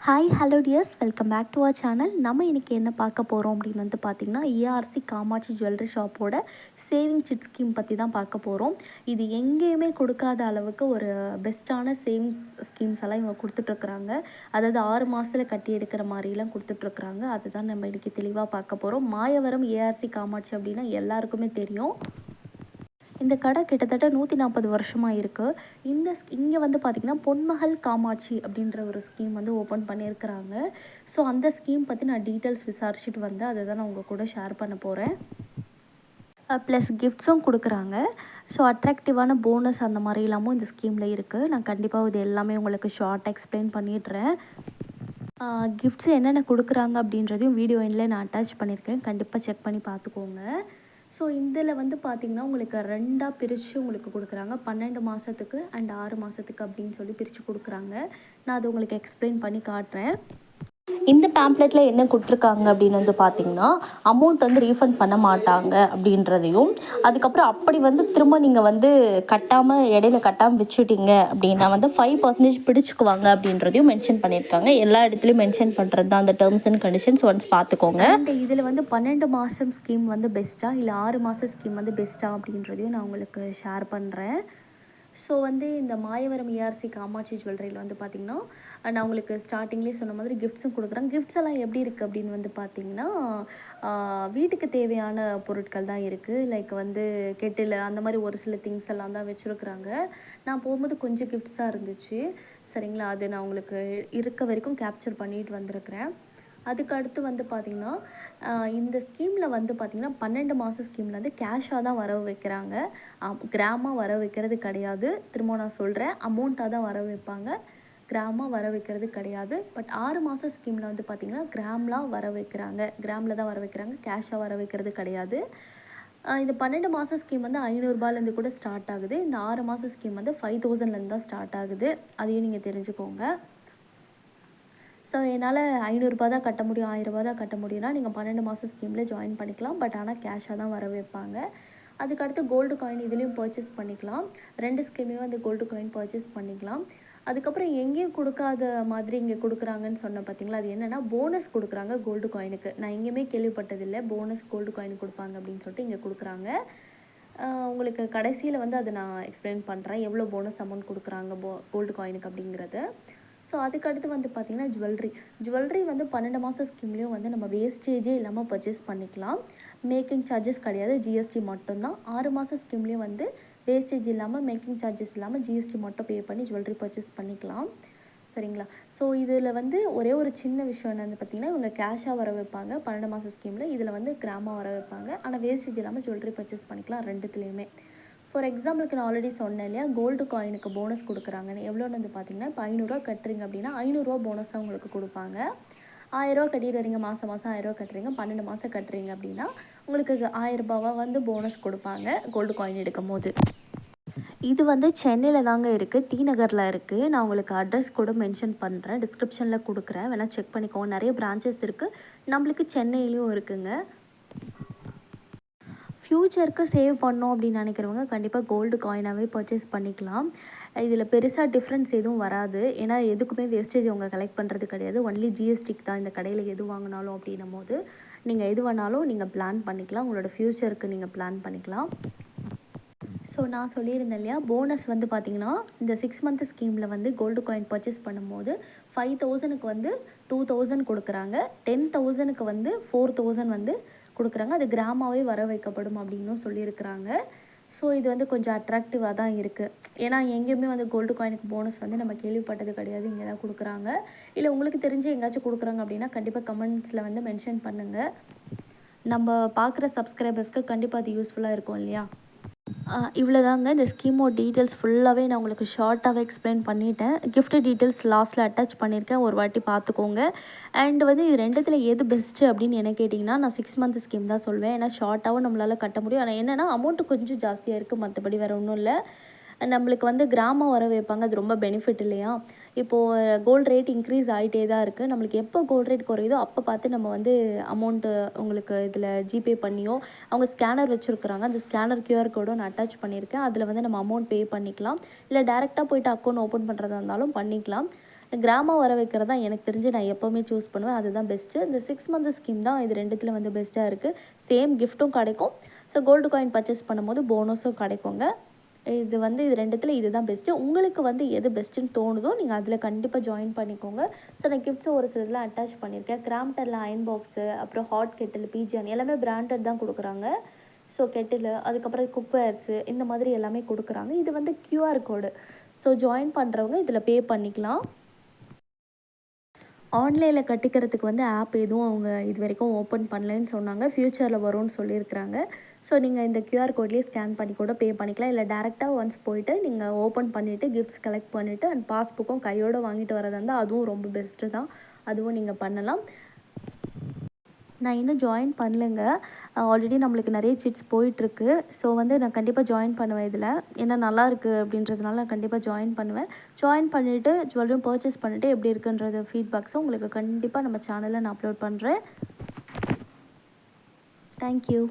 Hi hello dears welcome back to our channel நம்ம இன்றைக்கி என்ன பார்க்க போகிறோம் அப்படின்னு வந்து பார்த்திங்கன்னா ஏஆர்சி காமாட்சி ஜுவல்லரி ஷாப்போட சேவிங் சிட் ஸ்கீம் பற்றி தான் பார்க்க போகிறோம் இது எங்கேயுமே கொடுக்காத அளவுக்கு ஒரு பெஸ்ட்டான சேவிங்ஸ் ஸ்கீம்ஸ் எல்லாம் இவங்க கொடுத்துட்ருக்குறாங்க அதாவது ஆறு மாதத்தில் கட்டி எடுக்கிற மாதிரிலாம் கொடுத்துட்ருக்குறாங்க அதுதான் நம்ம இன்றைக்கி தெளிவாக பார்க்க போகிறோம் மாயவரம் ஏஆர்சி காமாட்சி அப்படின்னா எல்லாருக்குமே தெரியும். இந்த கடை கிட்டத்தட்ட நூற்றி நாற்பது வருஷமாக இருக்குது இந்த இங்கே வந்து பார்த்திங்கன்னா பொன்மகள் காமாட்சி அப்படின்ற ஒரு ஸ்கீம் வந்து ஓப்பன் பண்ணியிருக்கிறாங்க. ஸோ அந்த ஸ்கீம் பற்றி நான் டீட்டெயில்ஸ் விசாரிச்சுட்டு வந்து அதை தான் நான் உங்கள் கூட ஷேர் பண்ண போகிறேன் ப்ளஸ் கிஃப்ட்ஸும் கொடுக்குறாங்க. ஸோ அட்ராக்டிவான போனஸ் அந்த மாதிரி இல்லாமல் இந்த ஸ்கீமில் இருக்குது நான் கண்டிப்பாக இது எல்லாமே உங்களுக்கு ஷார்ட் எக்ஸ்பிளைன் பண்ணிடுறேன். கிஃப்ட்ஸ் என்னென்ன கொடுக்குறாங்க அப்படின்றதையும் வீடியோ எண்ணில் நான் அட்டாச் பண்ணியிருக்கேன். கண்டிப்பாக செக் பண்ணி பார்த்துக்கோங்க. ஸோ இதில் வந்து பார்த்திங்கன்னா உங்களுக்கு ரெண்டாக பிரித்து உங்களுக்கு கொடுக்குறாங்க. பன்னெண்டு மாதத்துக்கு அண்ட் ஆறு மாதத்துக்கு அப்படின்னு சொல்லி பிரித்து கொடுக்குறாங்க. நான் அது உங்களுக்கு எக்ஸ்பிளைன் பண்ணி காட்டுறேன். இந்த பேம்ப்ளெட்டில் என்ன கொடுத்துருக்காங்க அப்படின்னு வந்து பார்த்தீங்கன்னா அமௌண்ட் வந்து ரீஃபண்ட் பண்ண மாட்டாங்க அப்படின்றதையும் அதுக்கப்புறம் அப்படி வந்து திரும்ப நீங்கள் வந்து கட்டாமல் இடையில கட்டாமல் வச்சுட்டீங்க அப்படின்னா வந்து ஃபைவ் பர்சன்டேஜ் பிடிச்சிக்குவாங்க அப்படின்றதையும் மென்ஷன் பண்ணியிருக்காங்க. எல்லா இடத்துலையும் மென்ஷன் பண்ணுறது தான் அந்த டேர்ம்ஸ் அண்ட் கண்டிஷன்ஸ் ஒன்ஸ் பார்த்துக்கோங்க இந்த இதில் வந்து பன்னெண்டு மாதம் ஸ்கீம் வந்து பெஸ்ட்டாக இல்லை ஆறு மாதம் ஸ்கீம் வந்து பெஸ்ட்டாக அப்படின்றதையும் நான் உங்களுக்கு ஷேர் பண்ணுறேன் ஸோ வந்து இந்த மாயவரம் ஏஆர்சி காமாட்சி ஜுவல்லரியில் வந்து பார்த்திங்கன்னா நான் உங்களுக்கு ஸ்டார்டிங்லேயே சொன்ன மாதிரி கிஃப்ட்ஸும் கொடுக்குறேன். கிஃப்ட்ஸ் எல்லாம் எப்படி இருக்குது அப்படின்னு வந்து பார்த்திங்கன்னா வீட்டுக்கு தேவையான பொருட்கள் தான் இருக்குது லைக் வந்து கெட்டில் அந்த மாதிரி ஒரு சில திங்ஸ் எல்லாம் தான் வச்சுருக்குறாங்க. நான் போகும்போது கொஞ்சம் கிஃப்ட்ஸாக இருந்துச்சு. சரிங்களா? அது நான் உங்களுக்கு இருக்க வரைக்கும் கேப்சர் பண்ணிட்டு வந்திருக்கிறேன். அதுக்கு அடுத்து வந்து பார்த்திங்கன்னா இந்த ஸ்கீமில் வந்து பார்த்திங்கன்னா பன்னெண்டு மாத ஸ்கீமில் வந்து கேஷாக தான் வர வைக்கிறாங்க. கிராமாக வர வைக்கிறது கிடையாது. திரும்ப நான் சொல்கிறேன் அமௌண்ட்டாக தான் வர வைப்பாங்க. கிராமாக வர வைக்கிறது கிடையாது. பட் ஆறு மாத ஸ்கீமில் வந்து பார்த்திங்கன்னா கிராம்லாம் வர வைக்கிறாங்க. கிராமில் தான் வர வைக்கிறாங்க கேஷாக வர வைக்கிறது கிடையாது. இந்த பன்னெண்டு மாத ஸ்கீம் வந்து ஐநூறுரூபாலேருந்து கூட ஸ்டார்ட் ஆகுது. இந்த ஆறு மாத ஸ்கீம் வந்து ஃபைவ் தௌசண்ட்லேருந்து தான் ஸ்டார்ட் ஆகுது. அதையும் நீங்கள் தெரிஞ்சுக்கோங்க. ஸோ என்னால் ஐநூறுரூபா தான் கட்ட முடியும் ஆயிரரூபா தான் கட்ட முடியும்னா நீங்கள் பன்னெண்டு மாதம் ஸ்கீமில் ஜாயின் பண்ணிக்கலாம். பட் ஆனால் கேஷாக தான் வர வைப்பாங்க அதுக்கடுத்து கோல்டு காயின் இதுலேயும் பர்ச்சேஸ் பண்ணிக்கலாம். ரெண்டு ஸ்கீமையும் அந்த கோல்டு காயின் பர்ச்சேஸ் பண்ணிக்கலாம். அதுக்கப்புறம் எங்கேயும் கொடுக்காத மாதிரி இங்கே கொடுக்குறாங்கன்னு சொன்ன பார்த்தீங்களா அது என்னென்னா போனஸ் கொடுக்குறாங்க கோல்டு காயினுக்கு நான் எங்கேயுமே கேள்விப்பட்டதில்லை போனஸ் கோல்டு காயின் கொடுப்பாங்க அப்படின்னு சொல்லிட்டு இங்கே கொடுக்குறாங்க. உங்களுக்கு கடைசியில் வந்து அதை நான் எக்ஸ்பிளைன் பண்ணுறேன் எவ்வளோ போனஸ் அமௌண்ட் கொடுக்குறாங்க போ கோல்டு காயினுக்கு அப்படிங்கிறது. ஸோ அதுக்கடுத்து வந்து பார்த்திங்கன்னா ஜுவல்லரி ஜுவல்லரி வந்து பன்னெண்டு மாதம் ஸ்கீம்லேயும் வந்து நம்ம வேஸ்டேஜே இல்லாமல் பர்ச்சேஸ் பண்ணிக்கலாம். மேக்கிங் சார்ஜஸ் கிடையாது ஜிஎஸ்டி மட்டும்தான். ஆறு மாதம் ஸ்கீம்லேயும் வந்து வேஸ்டேஜ் இல்லாமல் மேக்கிங் சார்ஜஸ் இல்லாமல் ஜிஎஸ்டி மட்டும் பே பண்ணி ஜுவல்லரி பர்ச்சேஸ் பண்ணிக்கலாம். சரிங்களா? ஸோ இதில் வந்து ஒரே ஒரு சின்ன விஷயம் என்னென்னு பார்த்தீங்கன்னா இவங்க கேஷாக வர வைப்பாங்க பன்னெண்டு மாதம் ஸ்கீமில் இதில் வந்து கிராமாக வர வைப்பாங்க. ஆனால் வேஸ்டேஜ் இல்லாமல் ஜுவல்லரி பர்ச்சேஸ் பண்ணிக்கலாம் ரெண்டுத்துலேயுமே. ஃபார் எக்ஸாம்பிளுக்கு நான் ஆல்ரெடி சொன்னேன் இல்லையா? கோல்டு காயினுக்கு போனஸ் கொடுக்குறாங்கன்னு. எவ்வளோன்னு வந்து பார்த்தீங்கன்னா இப்போ ஐநூறுரூவா கட்டுறீங்க அப்படின்னா ஐநூறுரூவா போனஸாக உங்களுக்கு கொடுப்பாங்க. ஆயிரரூவா கட்டிட்டு வரீங்க மாதம் மாதம் ஆயிரரூவா கட்டுறீங்க பன்னெண்டு மாதம் கட்டுறீங்க அப்படின்னா உங்களுக்கு ஆயிரரூபாவாக வந்து போனஸ் கொடுப்பாங்க கோல்டு காயின் எடுக்கும் போது இது வந்து சென்னையில் தாங்க இருக்குது டி நகரில் இருக்குது நான் உங்களுக்கு அட்ரஸ் கூட மென்ஷன் பண்ணுறேன் டிஸ்கிரிப்ஷனில் கொடுக்குறேன். வேணால் செக் பண்ணிக்கோங்க. நிறைய பிரான்ச்சஸ் இருக்குது நம்மளுக்கு சென்னையிலையும் இருக்குங்க. ஃப்யூச்சருக்கு சேவ் பண்ணோம் அப்படின்னு நினைக்கிறவங்க கண்டிப்பாக கோல்டு காயினாகவே பர்ச்சேஸ் பண்ணிக்கலாம். இதில் பெருசாக டிஃப்ரென்ஸ் எதுவும் வராது. ஏன்னா எதுக்குமே வேஸ்டேஜ் அவங்க கலெக்ட் பண்ணுறது கிடையாது. ஒன்லி ஜிஎஸ்டிக்கு தான் இந்த கடையில் எது வாங்கினாலும் அப்படின்னும் போது நீங்கள் எது வேணாலும் நீங்கள் பிளான் பண்ணிக்கலாம். உங்களோட ஃப்யூச்சருக்கு நீங்கள் பிளான் பண்ணிக்கலாம். ஸோ நான் சொல்லியிருந்தேன் இல்லையா போனஸ் வந்து பார்த்திங்கன்னா இந்த சிக்ஸ் மந்த் ஸ்கீமில் வந்து கோல்டு காயின் பர்ச்சேஸ் பண்ணும்போது ஃபைவ் தௌசணுக்கு வந்து டூ தௌசண்ட் கொடுக்குறாங்க. டென் தௌசணுக்கு வந்து ஃபோர் தௌசண்ட் வந்து கொடுக்குறாங்க. அது கிராமாவே வர வைக்கப்படும் அப்படின்னும் சொல்லியிருக்கிறாங்க. ஸோ இது வந்து கொஞ்சம் அட்ராக்டிவாக தான் இருக்குது ஏன்னா எங்கேயுமே வந்து கோல்டு காயினுக்கு போனஸ் வந்து நம்ம கேள்விப்பட்டது கிடையாது. இங்கே தான் கொடுக்குறாங்க. இல்லை உங்களுக்கு தெரிஞ்சு எங்கேயாச்சும் கொடுக்குறாங்க அப்படின்னா கண்டிப்பாக கமெண்ட்ஸில் வந்து மென்ஷன் பண்ணுங்கள் நம்ம பார்க்குற சப்ஸ்கிரைபர்ஸ்க்கு கண்டிப்பாக அது யூஸ்ஃபுல்லாக இருக்கும் இல்லையா? இவ்வளோதாங்க இந்த ஸ்கீமோட டீட்டெயில்ஸ் ஃபுல்லாகவே நான் உங்களுக்கு ஷார்ட்டாகவே எக்ஸ்பிளைன் பண்ணிட்டேன். கிஃப்ட் டீட்டெயில்ஸ் லாஸ்ட்டில் அட்டாச் பண்ணியிருக்கேன். ஒரு வாட்டி பார்த்துக்கோங்க. அண்ட் வந்து இது ரெண்டுத்தில் எது பெஸ்ட்டு அப்படின்னு என்ன கேட்டிங்கன்னா நான் சிக்ஸ் மந்த் ஸ்கீம் தான் சொல்வேன். ஏன்னா ஷார்ட்டாகவும் நம்மளால் கட்ட முடியும். ஆனால் என்னென்னா அமௌண்ட்டு கொஞ்சம் ஜாஸ்தியாக இருக்குது மற்றபடி வேறு ஒன்றும் இல்லை. நம்மளுக்கு வந்து கிராமம் வர வைப்பாங்க. அது ரொம்ப பெனிஃபிட் இல்லையா? இப்போது கோல்டு ரேட் இன்க்ரீஸ் ஆகிட்டே தான் இருக்குது நம்மளுக்கு எப்போ கோல்டு ரேட் குறையுதோ அப்போ பார்த்து நம்ம வந்து அமௌண்ட்டு உங்களுக்கு இதில் ஜிபே பண்ணியோ அவங்க ஸ்கேனர் வச்சுருக்குறாங்க. அந்த ஸ்கேனர் கியூஆர் கோடும் நான் அட்டாச் பண்ணியிருக்கேன். அதில் வந்து நம்ம அமௌண்ட் பே பண்ணிக்கலாம். இல்லை டேரெக்டாக போய்ட்டு அக்கௌண்ட் ஓப்பன் பண்ணுறதா இருந்தாலும் பண்ணிக்கலாம். கிராமம் வர வைக்கிறது தான் எனக்கு தெரிஞ்சு நான் எப்போவுமே சூஸ் பண்ணுவேன். அதுதான் பெஸ்ட்டு இந்த சிக்ஸ் மந்த் ஸ்கீம் தான் இது ரெண்டுத்தில் வந்து பெஸ்ட்டாக இருக்குது சேம் கிஃப்ட்டும் கிடைக்கும். ஸோ கோல்டு காயின் பர்ச்சேஸ் பண்ணும்போது போனஸும் கிடைக்குங்க. இது வந்து இது ரெண்டுத்தில் இதுதான் பெஸ்ட்டு உங்களுக்கு வந்து எது பெஸ்ட்டுன்னு தோணுதோ நீங்கள் அதில் கண்டிப்பாக ஜாயின் பண்ணிக்கோங்க. ஸோ நான் கிஃப்ட்ஸை ஒரு சிலதில் அட்டாச் பண்ணியிருக்கேன். கிராம்டரில் அயன் பாக்ஸு அப்புறம் ஹாட் கெட்டில் பிஜியான் எல்லாமே பிராண்டட் தான் கொடுக்குறாங்க. ஸோ கெட்டில் அதுக்கப்புறம் குக்வேர்ஸு இந்த மாதிரி எல்லாமே கொடுக்குறாங்க. இது வந்து க்யூஆர் கோடு ஸோ ஜாயின் பண்ணுறவங்க இதில் பே பண்ணிக்கலாம். ஆன்லைனில் கட்டிக்கிறதுக்கு வந்து ஆப் எதுவும் அவங்க இது வரைக்கும் ஓப்பன் பண்ணலன்னு சொன்னாங்க. ஃப்யூச்சரில் வரும்னு சொல்லியிருக்கிறாங்க. ஸோ நீங்கள் இந்த கியூஆர் கோட்லேயே ஸ்கேன் பண்ணி கூட பே பண்ணிக்கலாம். இல்லை டேரெக்டாக ஒன்ஸ் போயிட்டு நீங்கள் ஓப்பன் பண்ணிவிட்டு கிஃப்ட்ஸ் கலெக்ட் பண்ணிவிட்டு அண்ட் பாஸ்புக்கும் கையோடு வாங்கிட்டு வரதா இருந்தால் அதுவும் ரொம்ப பெஸ்ட்டு தான். அதுவும் நீங்கள் பண்ணலாம். நான் இன்னும் ஜாயின் பண்ணலைங்க. ஆல்ரெடி நம்மளுக்கு நிறைய சிட்ஸ் போயிட்டுருக்கு. ஸோ வந்து நான் கண்டிப்பாக ஜாயின் பண்ணுவேன் இதில். ஏன்னா நல்லா இருக்குது அப்படின்றதுனால நான் கண்டிப்பாக ஜாயின் பண்ணுவேன். ஜாயின் பண்ணிவிட்டு ஜுவல்லரியும் பர்ச்சேஸ் பண்ணிவிட்டு எப்படி இருக்குன்றது ஃபீட்பேக்ஸும் உங்களுக்கு கண்டிப்பாக நம்ம சேனலில் நான் அப்லோட் பண்ணுறேன் தேங்க்யூ